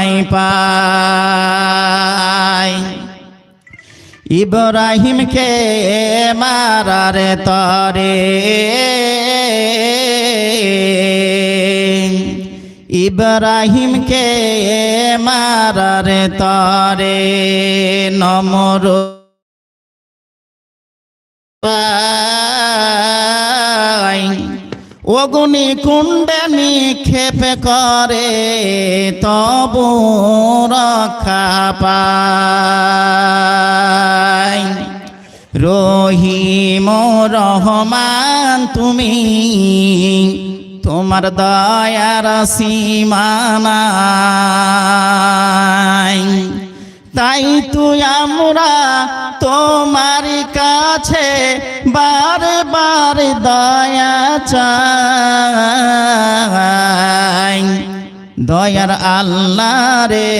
তোমায় পাই। ইব্রাহিমকে মারার তরে ইব্রাহিমকে মারার তরে নমর অগুনি কুণ্ডে নিক্ষেপ করে, তবু রক্ষা পায়। রহিম রহমান তুমি, তোমার দয়ার সীমানাই তাই তুই আমরা তোমার কাছে বারবার দয়া চাই। দয়ার আল্লাহ রে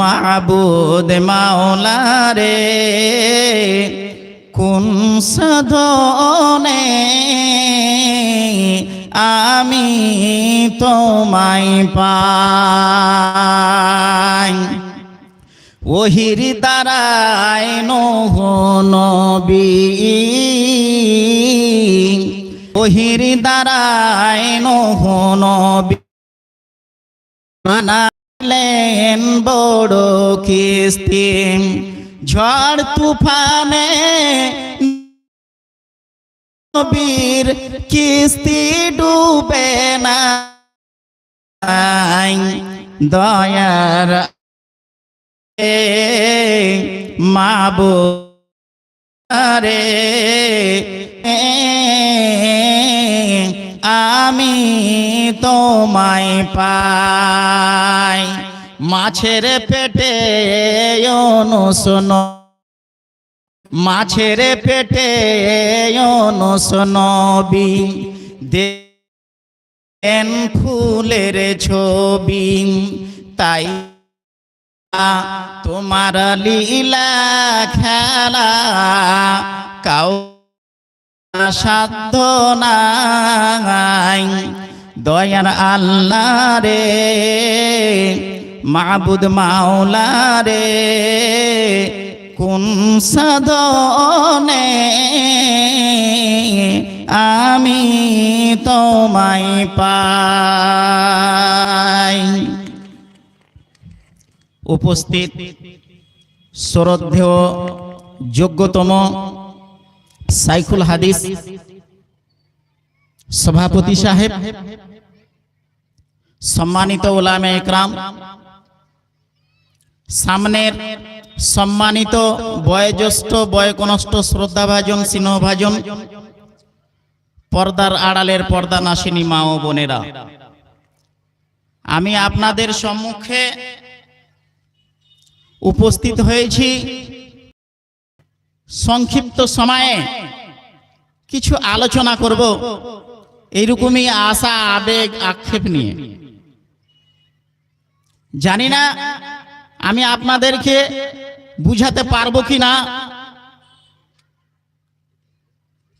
মাবুদ মাওলা রে কোন সাধনে আমি তোমায় পাই। ওহির দ্বারায় নহ নবী। ওহির দ্বারায় নহ নবী। বানালেন বড় কিস্তি। ঝড় তুফানে নবীর কিস্তি ডুবে না দয়ার মাবো রে আমি তোমায় পাই। মাছের পেটে অনুসন মাছের পেটে অনুসনবি দেন ফুলের ছবি, তাই তোমার লীলা খেলা কাউ সাধ্য নাই। দয়ার আল্লাহ রে, মাবুদ মাওলা রে, কোন সাধনে আমি তোমায় পাই। উপস্থিত শ্রদ্ধেয় যোগ্যতম সাইকুল হাদিস সভাপতি সাহেব, সম্মানিত ওলামে একরাম, সামনের সম্মানিত বয়োজ্যেষ্ঠ, বয়কনষ্ঠ, শ্রদ্ধাভাজন, স্নেহভাজন, পর্দার আড়ালের পর্দা নাসিনী মা ও বোনেরা, আমি আপনাদের সম্মুখে উপস্থিত হয়েছি। সংক্ষিপ্ত সময়ে কিছু আলোচনা করব। এইরকমই আশা, আবেগ, আক্ষেপ নিয়ে। জানি না আমি আপনাদেরকে বুঝাতে পারব কি না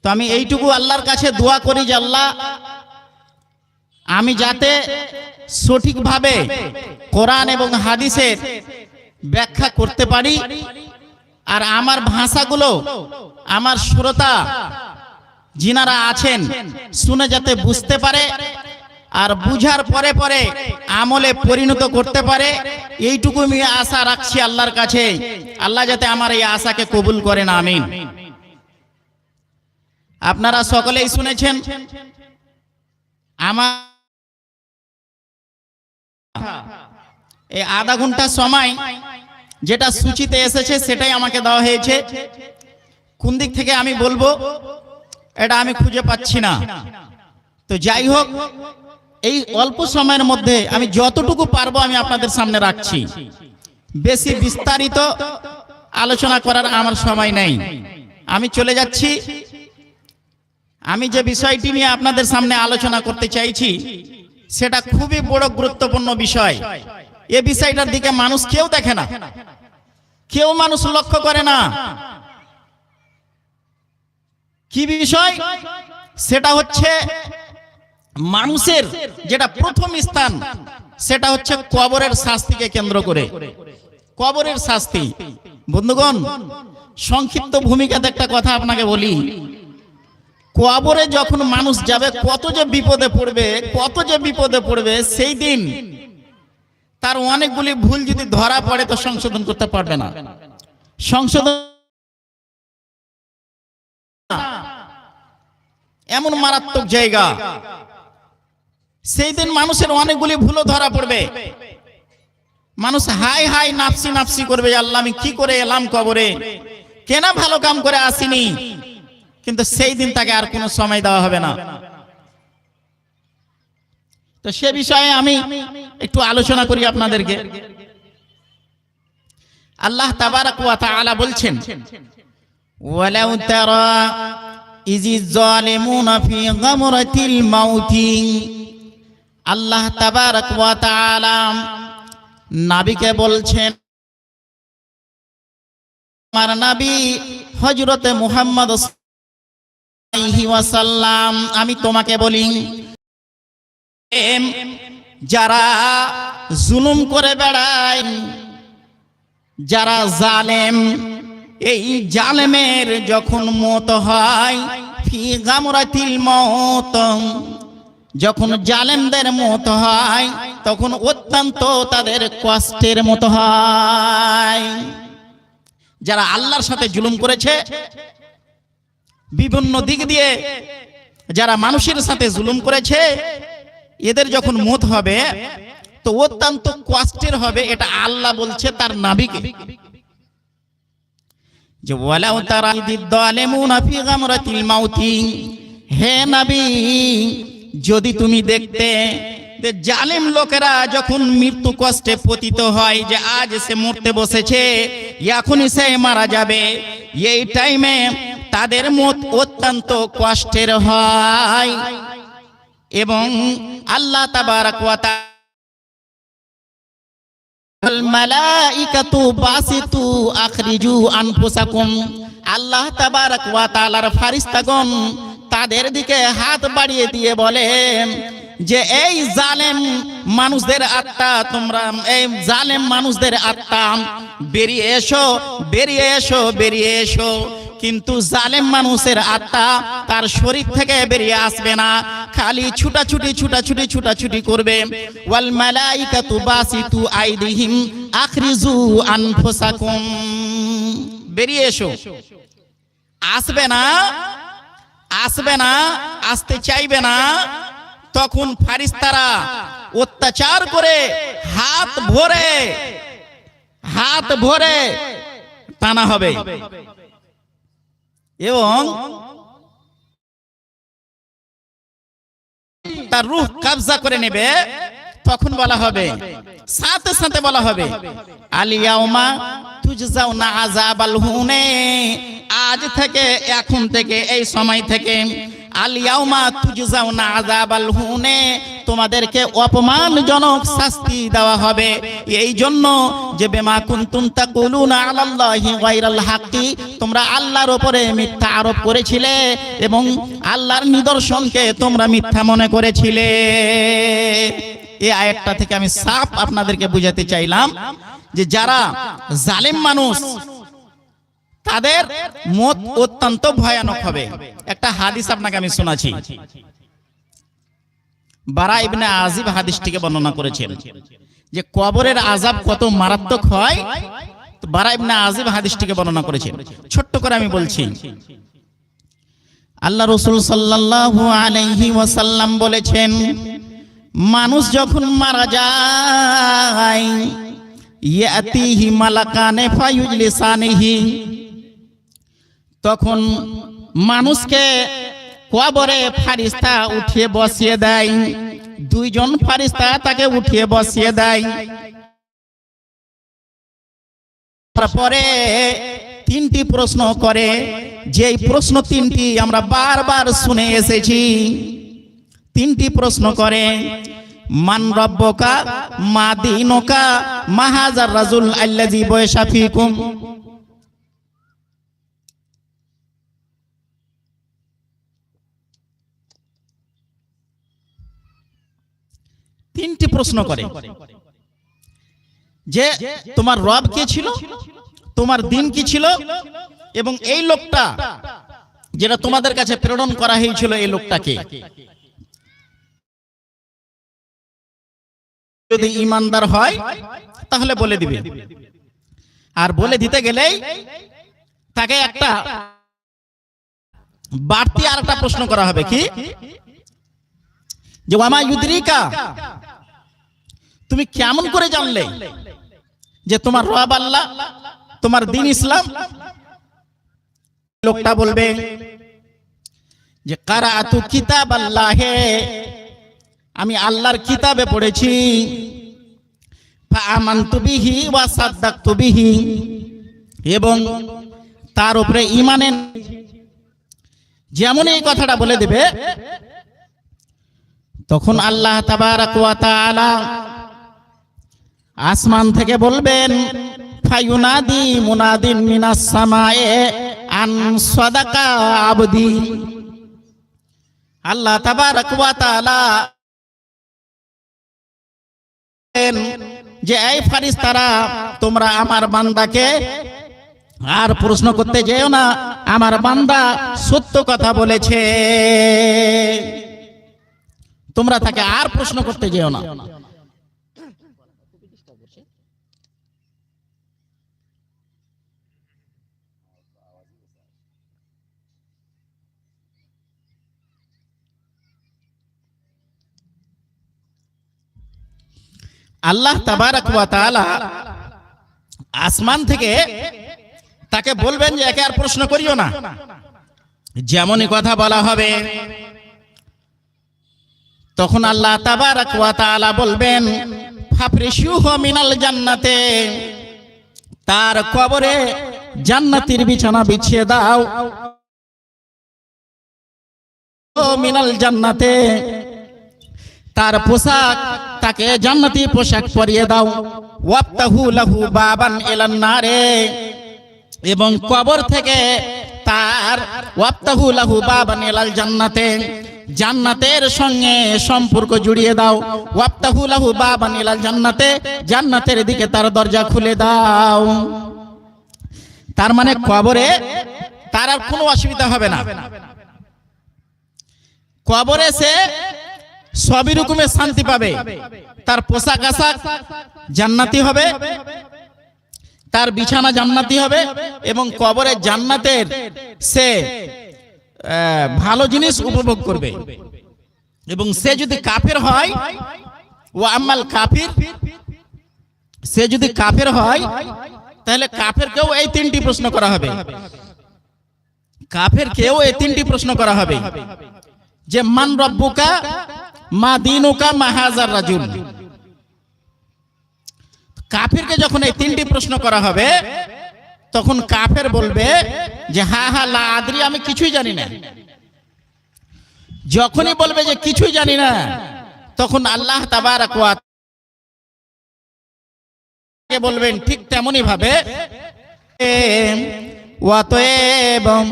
তো আমি এইটুকু আল্লাহর কাছে দোয়া করি যে আল্লাহ, আমি যাতে সঠিকভাবে কোরআন এবং হাদিসের ব্যাখ্যা করতে পারি? আর আমার ভাষাগুলো, আমার শ্রোতা যিনারা আছেন, শুনে যাতে বুঝতে পারে আর বুঝার পরে পরে আমলে পরিণত করতে পারে, এইটুকু আমি আশা রাখছি আল্লাহর কাছে। আল্লাহ যাতে আমার এই আশাকে কবুল করেন, আমিন। আপনারা সকলেই শুনেছেন, আমার এই আধা ঘণ্টা সময় যেটা সূচিতে এসেছে সেটাই আমাকে দেওয়া হয়েছে। কোন দিক থেকে আমি বলব? এটা আমি খুঁজে পাচ্ছি না। তো যাই হোক, এই অল্প সময়ের মধ্যে আমি যতটুকু পারব আমি আপনাদের সামনে রাখছি। বেশি বিস্তারিত আলোচনা করার আমার সময় নেই। আমি চলে যাচ্ছি। আমি যে বিষয়টি নিয়ে আপনাদের সামনে আলোচনা করতে চাইছি, সেটা খুবই বড় গুরুত্বপূর্ণ বিষয়। এ বিষয়টার দিকে মানুষ কেউ দেখে না। কেউ মানুষ লক্ষ্য করে না। কি বিষয়? সেটা হচ্ছে মানুষের যেটা প্রথম স্থান, সেটা হচ্ছে কবরের শাস্তিকে কেন্দ্র করে। কবরের শাস্তি। বন্ধুগণ, সংক্ষিপ্ত ভূমিকাতে একটা কথা আপনাকে বলি। কবরে যখন মানুষ যাবে, কত যে বিপদে পড়বে, কত যে বিপদে পড়বে, সেই দিন তার অনেকগুলি ভুল যদি ধরা পড়ে তো সংশোধন করতে পারবে না। সংশোধন এমন মারাত্মক জায়গা। সেই দিন মানুষের অনেকগুলি ভুলও ধরা পড়বে। মানুষ হাই হাই নাপসি নাপসি করবে আল্লাহ আমি কি করে এলাম কবরে? কেনা ভালো কাম করে আসিনি। কিন্তু সেই দিন তাকে আর কোনো সময় দেওয়া হবে না। তো সে বিষয়ে আমি একটু আলোচনা করি আপনাদেরকে। আল্লাহ তাবারাক ওয়া তাআলা বলছেন আল্লাহ নাবিকে বলছেন, আমার নাবী হযরতে মুহাম্মদ আমি তোমাকে বলি যারা জুলুম করে বেড়ায়, যারা জালেম, এই জালেমের যখন মত হয় মত, যখন জালেমদের মত হয়, তখন অত্যন্ত তাদের কষ্টের মতো হয়। যারা আল্লাহর সাথে জুলুম করেছে, বিভিন্ন দিক দিয়ে, যারা মানুষের সাথে জুলুম করেছে এদের যখন মত হবে তো অত্যন্ত কষ্টের হবে এটা আল্লাহ বলছে তার নাবিকে। যে ওয়ালাউ তারা ইদিদ্দালিমুনা ফি গামরাতিল মাউতি। হে নবী যদি তুমি দেখতে যে জালিম লোকেরা যখন মৃত্যু কষ্টে পতিত হয় যে আজ সে মরতে বসেছে এখনই সে মারা যাবে। এই টাইমে তাদের মত অত্যন্ত কষ্টের হয়। এবং আল্লাহ আল্লাহ তাবারাক ওয়া তাদের দিকে হাত বাড়িয়ে দিয়ে বলেন, যে এই জালেম মানুষদের আত্মা, তোমরা এই জালেম মানুষদের আত্মা, বেরিয়ে এসো বেরিয়ে এসো বেরিয়ে এসো। কিন্তু জালেম মানুষের আত্মা তার শরীর থেকে বেরিয়ে আসবে না। খালি ছুটাছুটি ছুটাছুটি ছুটাছুটি করবে। ওয়াল মালাইকাতু বাসিতু আইদিহিম আখরিজু আনফুসাকুম। বেরিয়ে এসো। আসবে না আসবে না, আসতে চাইবে না। তখন ফারিস্তারা অত্যাচার করে হাত ভরে হাত ভরে টানা হবে। এবং তার রুহ কবজা করে নেবে, তখন বলা হবে, সাথে সাথে বলা হবে আলিয়াউমা তুজজাউনা আযাবাল হুনে, আজ থেকে, এখন থেকে, এই সময় থেকে আলিয়াউমা তুজজাউনা আযাবাল হুনে, তোমাদেরকে অপমানজনক শাস্তি দেওয়া হবে। এই জন্য যে বেমা কুনতুম তাকুলুনা আলাল্লাহি গায়রাল হাক্কি, তোমরা আল্লাহর উপরে মিথ্যা আরোপ করেছিলে এবং আল্লাহর নিদর্শনকে তোমরা মিথ্যা মনে করেছিলে। এই আয়াতটা থেকে আমি সাফ আপনাদেরকে বুঝাতে চাইলাম যে যারা জালেম মানুষ তাদের মত অত্যন্ত ভয়ানক হবে। একটা হাদিস আপনাকে আমি শোনাচ্ছি। বারা ইবনে আজিব হাদিসটিকে বর্ণনা করেছেন যে কবরের আজাব কত মারাত্মক হয় বারা ইবনে আজিব হাদিসটিকে বর্ণনা করেছেন। ছোট্ট করে আমি বলছি, আল্লাহ রসুল সাল্লাল্লাহু আলাইহি ওয়াসাল্লাম বলেছেন, মানুষ যখন মারা যায়, ইয়াতিহি মালাকানে ফায়ুজলিসানিহি তখন মানুষকে কবরে ফারিস্তা উঠিয়ে বসিয়ে দেয়। দুইজন ফারিস্তা তাকে উঠিয়ে বসিয়ে দেয়। তারপরে তিনটি প্রশ্ন করে। যেই প্রশ্ন তিনটি আমরা বারবার শুনে এসেছি। তিনটি প্রশ্ন করে, মান রব্বকা মা দিনকা মাহাজার রাজুল আল্লাজি বয়সা তিনটি প্রশ্ন করে। যে তোমার রব কে ছিল, তোমার দিন কি ছিল, এবং এই লোকটা যেটা তোমাদের কাছে প্রেরণ করা হয়েছিল, এই লোকটাকে যদি ইমানদার হয়, তাহলে বলে দিবে। আর বলে দিতে গেলেই তাকে একটা বাড়তি আর একটা প্রশ্ন করা হবে, কি? যে, ওয়ামা ইউদ্রিকা? তুমি কেমন করে জানলে যে তোমার রব আল্লাহ, তোমার দিন ইসলাম? লোকটা বলবে যে কারা তু কিতাব আল্লাহে আমি আল্লাহর কিতাবে পড়েছি। এবং তার উপরে ইমানে যেমন এই কথাটা বলে দেবে, তখন আল্লাহ তাবারাক তাআলা আসমান থেকে বলবেন, ফায়ুনাদি মুনাদিন মিনাস সামায়ে আন সাদাকা আবদি। আল্লাহ তাবারাক ওয়া তাআলা যে, এই ফারিস্তারা তোমরা আমার বান্দাকে আর প্রশ্ন করতে যেও না, আমার বান্দা সত্য কথা বলেছে। তোমরা তাকে আর প্রশ্ন করতে যেও না। আল্লাহ আসমান থেকে তাকে বলবেন যে, একে আর প্রশ্ন করিও না। যেমনই কথা বলা হবে, তখন আল্লাহ তাবারকওয়া তাআলা বলবেন মিনাল জান্নাতে, তার কবরে জান্নাতের বিছানা বিছিয়ে দাও। মিনাল জান্নাতে, তার পোশাক তাকে জান্নাতি পোশাক পরিয়ে দাও। ওয়াফতাহু লাহু বাবান ইলান নারে। এবং কবর থেকে তার ওয়াফতাহু লাহু বাবান ইলাল জান্নাতে, জান্নাতের সঙ্গে সম্পর্ক জুড়িয়ে দাও। ওয়াফতাহু লাহু বাবান ইলাল জান্নাতে, জান্নাতের দিকে তার দরজা খুলে দাও। তার মানে কবরে তার আর কোনো অসুবিধা হবে না। কবরে সে সবই রকমের শান্তি পাবে। তার পোশাক আশাক জান্নাতি হবে, তার বিছানা জান্নাতি হবে এবং কবরের জান্নাতের সে ভালো জিনিস উপভোগ করবে। এবং সে যদি কাফের হয় ও আম্মাল কাফির, সে যদি কাফের হয়, তাহলে কাফের কেউ এই তিনটি প্রশ্ন করা হবে। কাফের কেউ এই তিনটি প্রশ্ন করা হবে। যে, মান রব্বুকা মা দিনুকা মা হাজার রাজুল। কাফিরকে যখন এই তিনটি প্রশ্ন করা হবে, তখন কাফের বলবে যে, হা হা, লা আদরি, আমি কিছুই জানি না। যখনই বলবে যে, কিছুই জানি না, তখন আল্লাহ তাবারাক বলবেন, ঠিক তেমনই ভাবে ওয়াতয়েবম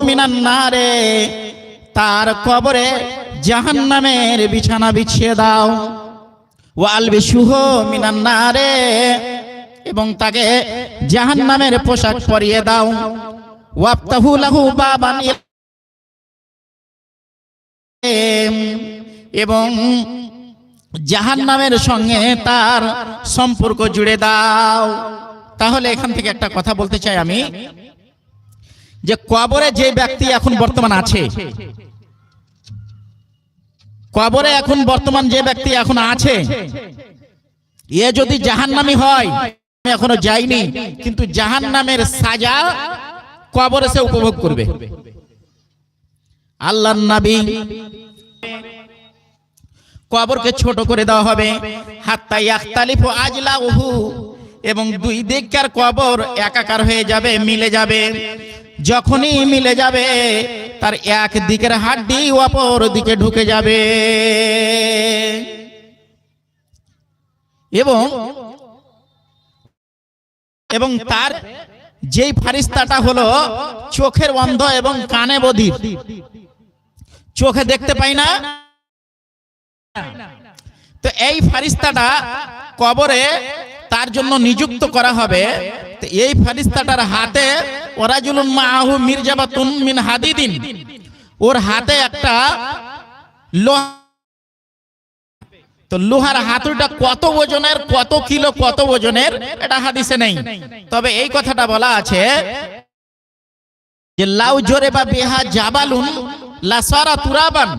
মিনান তার কবরে জাহান্নামের বিছানা বিছিয়ে দাও। ওয়াল বিশুহ মিনান নারে, এবং তাকে জাহান্নামের পোশাক পরিয়ে দাও। ওয়াফতাহু লাহু বাবান এবং জাহান্নামের সঙ্গে তার সম্পর্ক জুড়ে দাও। তাহলে এখান থেকে একটা কথা বলতে চাই আমি। যে কবরে যে ব্যক্তি এখন বর্তমান আছে। কবরে এখন বর্তমান যে ব্যক্তি এখন আছে, এ যদি জাহান্নামি হয় এখনও যাইনি, কিন্তু জাহান্নামের সাজা কবরে সে উপভোগ করবে। আল্লাহ নবী কবরকে ছোট করে দেওয়া হবে। হাত্তা ইয়াখতালিফু আজলাউহু, এবং দুই দিককার কবর একাকার হয়ে যাবে, মিলে যাবে। যখনই মিলে যাবে, তার এক দিকের হাড্ডি অপর দিকে ঢুকে যাবে। এবং এবং তার যেই ফারিস্তাটা হলো, চোখের অন্ধ এবং কানে বধির চোখে দেখতে পাই না। তো এই ফারিস্তাটা কবরে তার জন্য নিযুক্ত করা হবে। তো এই ফারিস্তাটার হাতে ওরাজুলুন মাহু মির্জাবাতুন মিন হাদিদিন। ওর হাতে একটা লোহা। তো লোহার হাতুড়িটা কত ওজনের, কত কিলো, কত ওজনের, এটা হাদিসে নেই। তবে এই কথাটা বলা আছে যে, লাউ জোরে বা বেহা জাবালুন, লাসারা তুরাবান।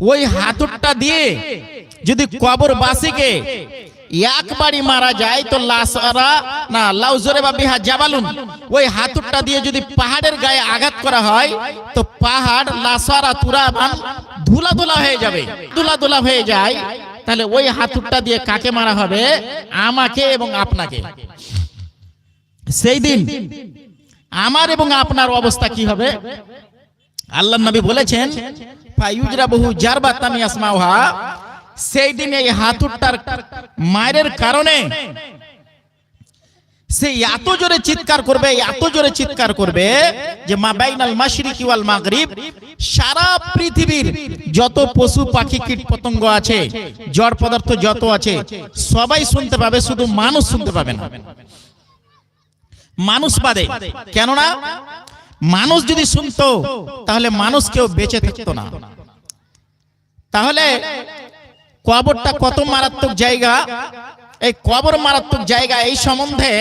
ওই হাতুরটা দিয়ে যদি কবর বাসিকে একবারই মারা যায়, তো লাসারা না, লাউ জোরে বা বিহা জাবালুন। ওই হাতুড়টা দিয়ে যদি পাহাড়ের গায়ে আঘাত করা হয়, তো পাহাড় লাসারা তুরাবান ধুলা হয়ে যাবে। ধুলা হয়ে যায়, তাহলে ওই হাতুরটা দিয়ে কাকে মারা হবে? আমাকে এবং আপনাকে। সেই দিন আমার এবং আপনার অবস্থা কি হবে? আল্লাহ নবী বলেছেন ফায়ুজরা বহু জারবা তামি আসমাওহা সেই দিন এই হাতুড়টার মায়ের কারণে সে এত জোরে চিৎকার করবে, এত জোরে চিৎকার করবে যে মা বাইনাল মাশরিকি ওয়াল মাগরিব, সারা পৃথিবীর যত পশু পাখি কীট পতঙ্গ আছে, জড় পদার্থ যত আছে, সবাই শুনতে পাবে, শুধু মানুষ শুনতে পাবে না। মানুষ বাদে, কেননা মানুষ যদি শুনতো, তাহলে মানুষ কেউ বেঁচে থাকতো না। তাহলে কবরটা কত মারাত্মক জায়গা? এই কবর মারাত্মক জায়গা এই সম্বন্ধে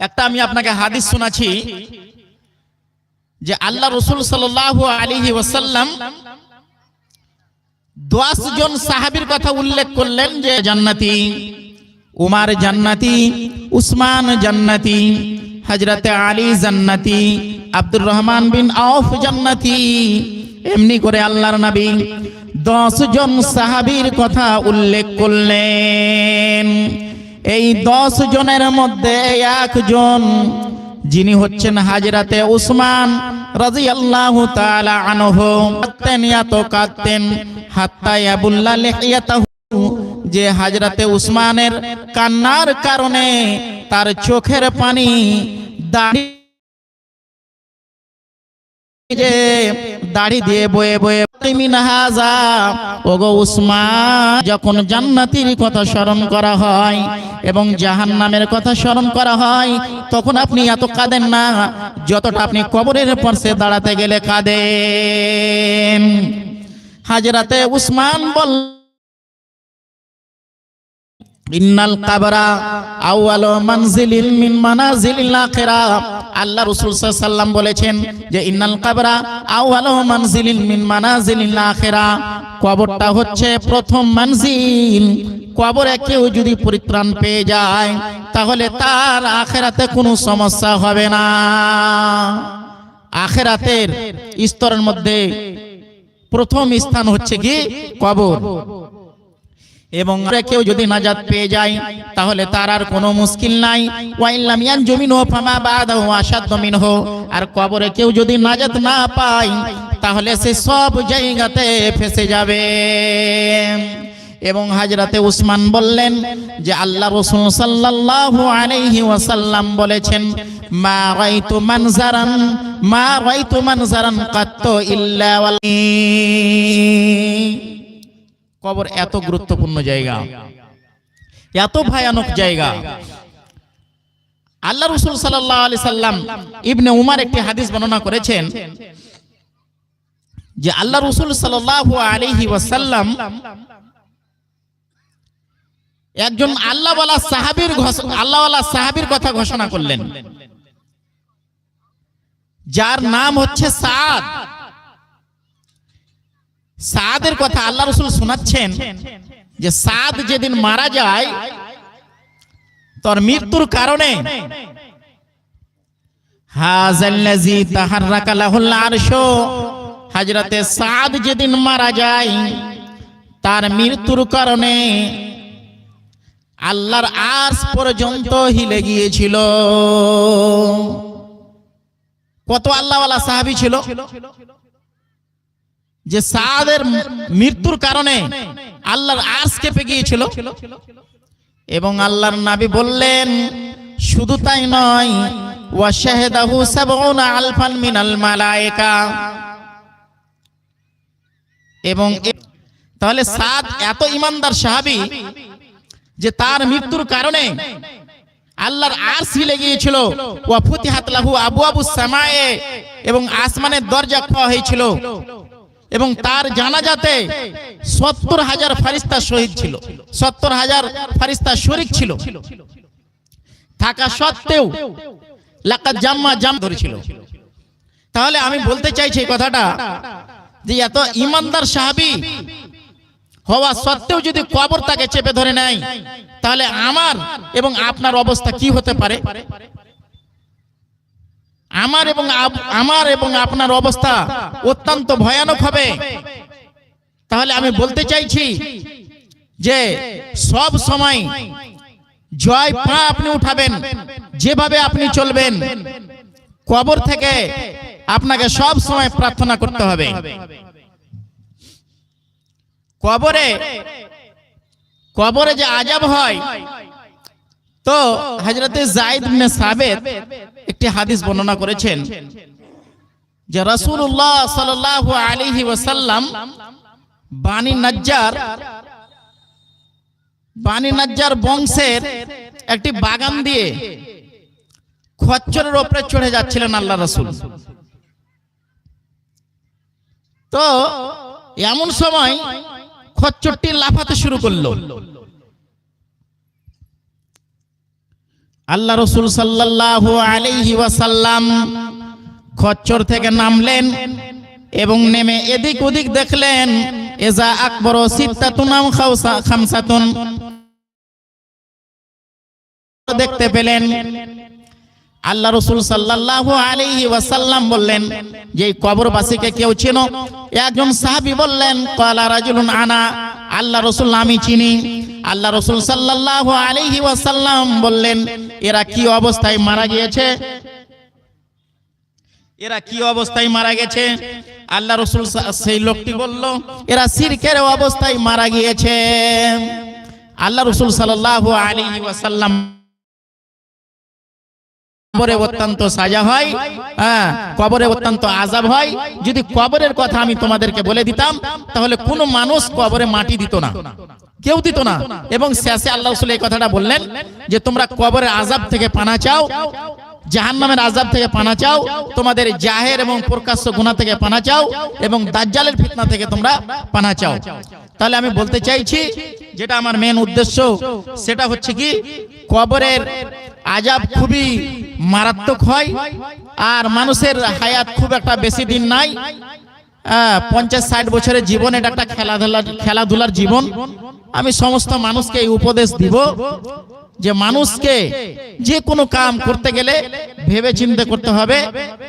একটা আমি আপনাকে হাদিস শোনাচ্ছি যে আল্লাহ রসুল সাল্লাহ আলিহি ওসাল্লাম দশ জন সাহাবির কথা উল্লেখ করলেন যে জান্নাতি, উমার জান্নাতি, উসমান জান্নাতি হজরতে আলী জান্নাতি, আব্দুর রহমান বিন আউফ জান্নাতি। এমনি করে আল্লাহর নবী দশ জন সাহাবীর কথা উল্লেখ করলেন। এই দশ জনের মধ্যে একজন, যিনি হচ্ছেন হাজরাতে উসমান রাদিয়াল্লাহু তাআলা আনহু। কাঁদতেন, এত কাঁদতেন, হাত্তা ইয়াবুল্লাহ লিহিয়াতাহু, যে হাজরাতে উসমানের কান্নার কারণে তার চোখের পানি দাড়ি যে, দাড়ি দিয়ে বয়ে বয়ে মিন হাজা ওগো উসমান, যখন জান্নাতির কথা স্মরণ করা হয় এবং জাহান্নামের কথা স্মরণ করা হয়, তখন আপনি এত কাঁদেন না, যতটা আপনি কবরের পাশে দাঁড়াতে গেলে কাঁদেন। হাজরাতে উসমান বল ইন্নাল কাবরা আউয়ালু মানজিলিল মিন মানাজিলিল আখিরা। আল্লাহ রাসূল সাল্লাল্লাহু বলেছেন যে ইন্নাল কাবরা আউয়ালু মানজিলিল মিন মানাজিলিল আখিরা। কবরটা হচ্ছে প্রথম মানজিল। কবরে কেউ যদি পরিত্রাণ পেয়ে যায়, তাহলে তার আখেরাতে কোনো সমস্যা হবে না। আখেরাতের স্তরের মধ্যে প্রথম স্থান হচ্ছে কি? কবর। এবং কেউ যদি নাজাত পেয়ে যায়, তাহলে তার আর কোনো মুশকিল নাই। ওয়াইল্লাম ইয়ানজুমিন হো ফামা বাদাহু আসাদ্দ হো আর কবরে কেউ যদি নাজাত না পায়, তাহলে সে সব জায়গাতে ফেসে যাবে। এবং হাজরাতে উসমান বললেন যে আল্লাহ রসুল সাল্লাল্লাহু আলাইহি ওয়াসাল্লাম বলেছেন, মা রাইতু মানজারান, মা রাইতু মানজারান কাত্ত ইল্লা ওয়াল কবর এত গুরুত্বপূর্ণ জায়গা। এত ভয়ানক জায়গা। আল্লাহ রসুল সাল্লাহ আলি সাল্লাম ইবনে উমার একটি হাদিস বর্ণনা করেছেন যে আল্লাহ রসুল সাল্লাহ আলিহি ওয়াসাল্লাম একজন আল্লাহওয়ালা সাহাবির আল্লাহওয়ালা সাহাবির কথা ঘোষণা করলেন। যার নাম হচ্ছে সাদ। সাদের কথা আল্লাহ রসুল শোনাচ্ছেন যে সাদ যেদিন মারা যায়, তোর মৃত্যুর কারণে হযরতে সাদ যেদিন মারা যায়, তার মৃত্যুর কারণে আল্লাহর আরশ পর্যন্ত হিলে গিয়েছিল। কত আল্লাহওয়ালা সাহাবী ছিল? যে সাদের মৃত্যুর কারণে আল্লাহর আর্স কেঁপে গিয়েছিল। এবং আল্লাহর নাবি বললেন, শুধু তাই নয় আলফান মিনাল মালায়েকা। এবং তাহলে সাদ এত ইমানদার সাহাবি যে তার মৃত্যুর কারণে আল্লাহর আরশ হিলে গিয়েছিল। ওয়া ফুতিহাত লাহু আবু আবু সামায়ে এবং আসমানের দরজা খোলা হয়েছিল। এবং তার জানাজাতে সত্তর হাজার ফারিস্তা শহীদ ছিল। সত্তর হাজার ফারিস্তা শরিক ছিল। থাকা সত্ত্বেও লাকা জাম্মা জাম ধরেছিল। তাহলে আমি বলতে চাইছি এই কথাটা যে এত ইমানদার সাহাবি হওয়া সত্ত্বেও যদি কবর তাকে চেপে ধরে নেয় তাহলে আমার এবং আপনার অবস্থা কি হতে পারে? আমার এবং আমার এবং আপনার অবস্থা অত্যন্ত ভয়ানক হবে। তাহলে আমি বলতে চাইছি যে সব সময় জয় পা আপনি উঠাবেন, যেভাবে আপনি চলবেন, কবর থেকে আপনাকে সব সময় প্রার্থনা করতে হবে। কবরে কবরে যে আজাব হয়, তো হজরতে জাইদ সাবেত একটি হাদিস বর্ণনা করেছেন যে রাসূলুল্লাহ সাল্লাল্লাহু আলাইহি ওয়াসাল্লাম বানি নাজ্জার বানি নাজ্জার বংশের একটি বাগান দিয়ে খচ্চরের ওপরে চড়ে যাচ্ছিলেন আল্লাহ রাসূল। তো এমন সময় খচ্চরটি লাফাতে শুরু করল। আল্লাহ রসুল সাল্লাল্লাহু আলাইহি ওয়াসাল্লাম খচ্চর থেকে নামলেন এবং নেমে এদিক ওদিক দেখলেন, এজা আকবর খামসাতুন? দেখতে পেলেন, আল্লাহ রসুল সাল্লাল্লাহু আলাইহি ওয়াসাল্লাম বললেন, যে কবরবাসীকে কেউ চেনো? একজন সাহাবি বললেন, ক্বালা রাজুলুন আনা। আল্লাহ রসুল, আমি চিনি। আল্লাহ রসুল সাল্লাল্লাহু আলাইহি ওয়াসাল্লাম বললেন, এরা কি অবস্থায় মারা গিয়েছে? এরা কি অবস্থায় মারা গেছে? আল্লাহ রসুল সেই লোকটি বলল, এরা সিরকের অবস্থায় মারা গিয়েছে। আল্লাহ রসুল সাল্লাল্লাহু আলাইহি ওয়াসাল্লাম অত্যন্ত সাজা হয় কবরে অত্যন্ত আজাব যদি কবরের কথা আমি তোমাদেরকে বলে দিতাম, তাহলে কোনো মানুষ কবরে মাটি দিত না। কেউ দিত না। এবং শেষে আল্লাহ রসুল এই কথাটা বললেন যে, তোমরা কবরের আজাব থেকে পানা চাও, জাহান্নামের আজাব থেকে পানা চাও, তোমাদের জাহের এবং প্রকাশ্য গুণা থেকে পানা চাও এবং দাজ্জালের ফিতনা থেকে তোমরা পানা চাও। তাহলে আমি বলতে চাইছি, যেটা আমার মেন উদ্দেশ্য, সেটা হচ্ছে কি, কবরের আজাব খুবই মারাত্মক হয় আর মানুষের হায়াত খুব একটা বেশি দিন নাই। পঞ্চাশ ষাট বছরের জীবন এটা একটা খেলাধুলার খেলাধুলার জীবন। আমি সমস্ত মানুষকে এই উপদেশ দিব যে মানুষকে যে কোনো কাম করতে গেলে ভেবে চিন্তে করতে হবে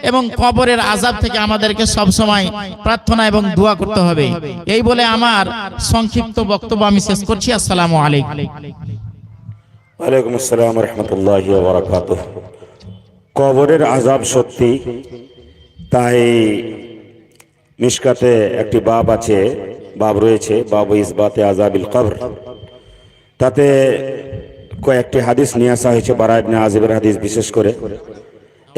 এবং কবরের আজাব থেকে আমাদেরকে সব সময় প্রার্থনা এবং দোয়া করতে হবে। এই বলে আমার সংক্ষিপ্ত বক্তব্য আমি শেষ করছি। আসসালামু আলাইকুম। আসসালাম রহমতুল্লাহ কবরের আজাব সত্যি, তাই মিশকাতে একটি বাব আছে বাব রয়েছে বাবু ইসবাতে আজাবিল কবর। তাতে কয়েকটি হাদিস নিয়ে আসা হয়েছে, বারা ইবনে আজিবের হাদিস বিশেষ করে।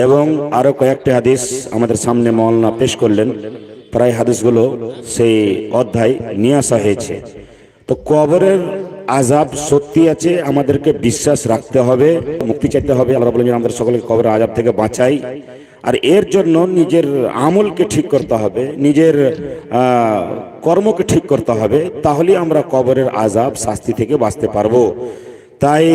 এবং আরও কয়েকটি হাদিস আমাদের সামনে মৌলানা পেশ করলেন। প্রায় হাদিসগুলো সেই অধ্যায় নিয়ে আসা হয়েছে। তো কবরের আজাব সত্যি আছে, আমাদেরকে বিশ্বাস রাখতে হবে, মুক্তি চাইতে হবে। আল্লাহ বলেন আমাদের সকলকে কবরের আজাব থেকে বাঁচাই। আর এর জন্য নিজের আমলকে ঠিক করতে হবে, নিজের কর্মকে ঠিক করতে হবে, তাহলেই আমরা কবরের আজাব শাস্তি থেকে বাঁচতে পারব। তাই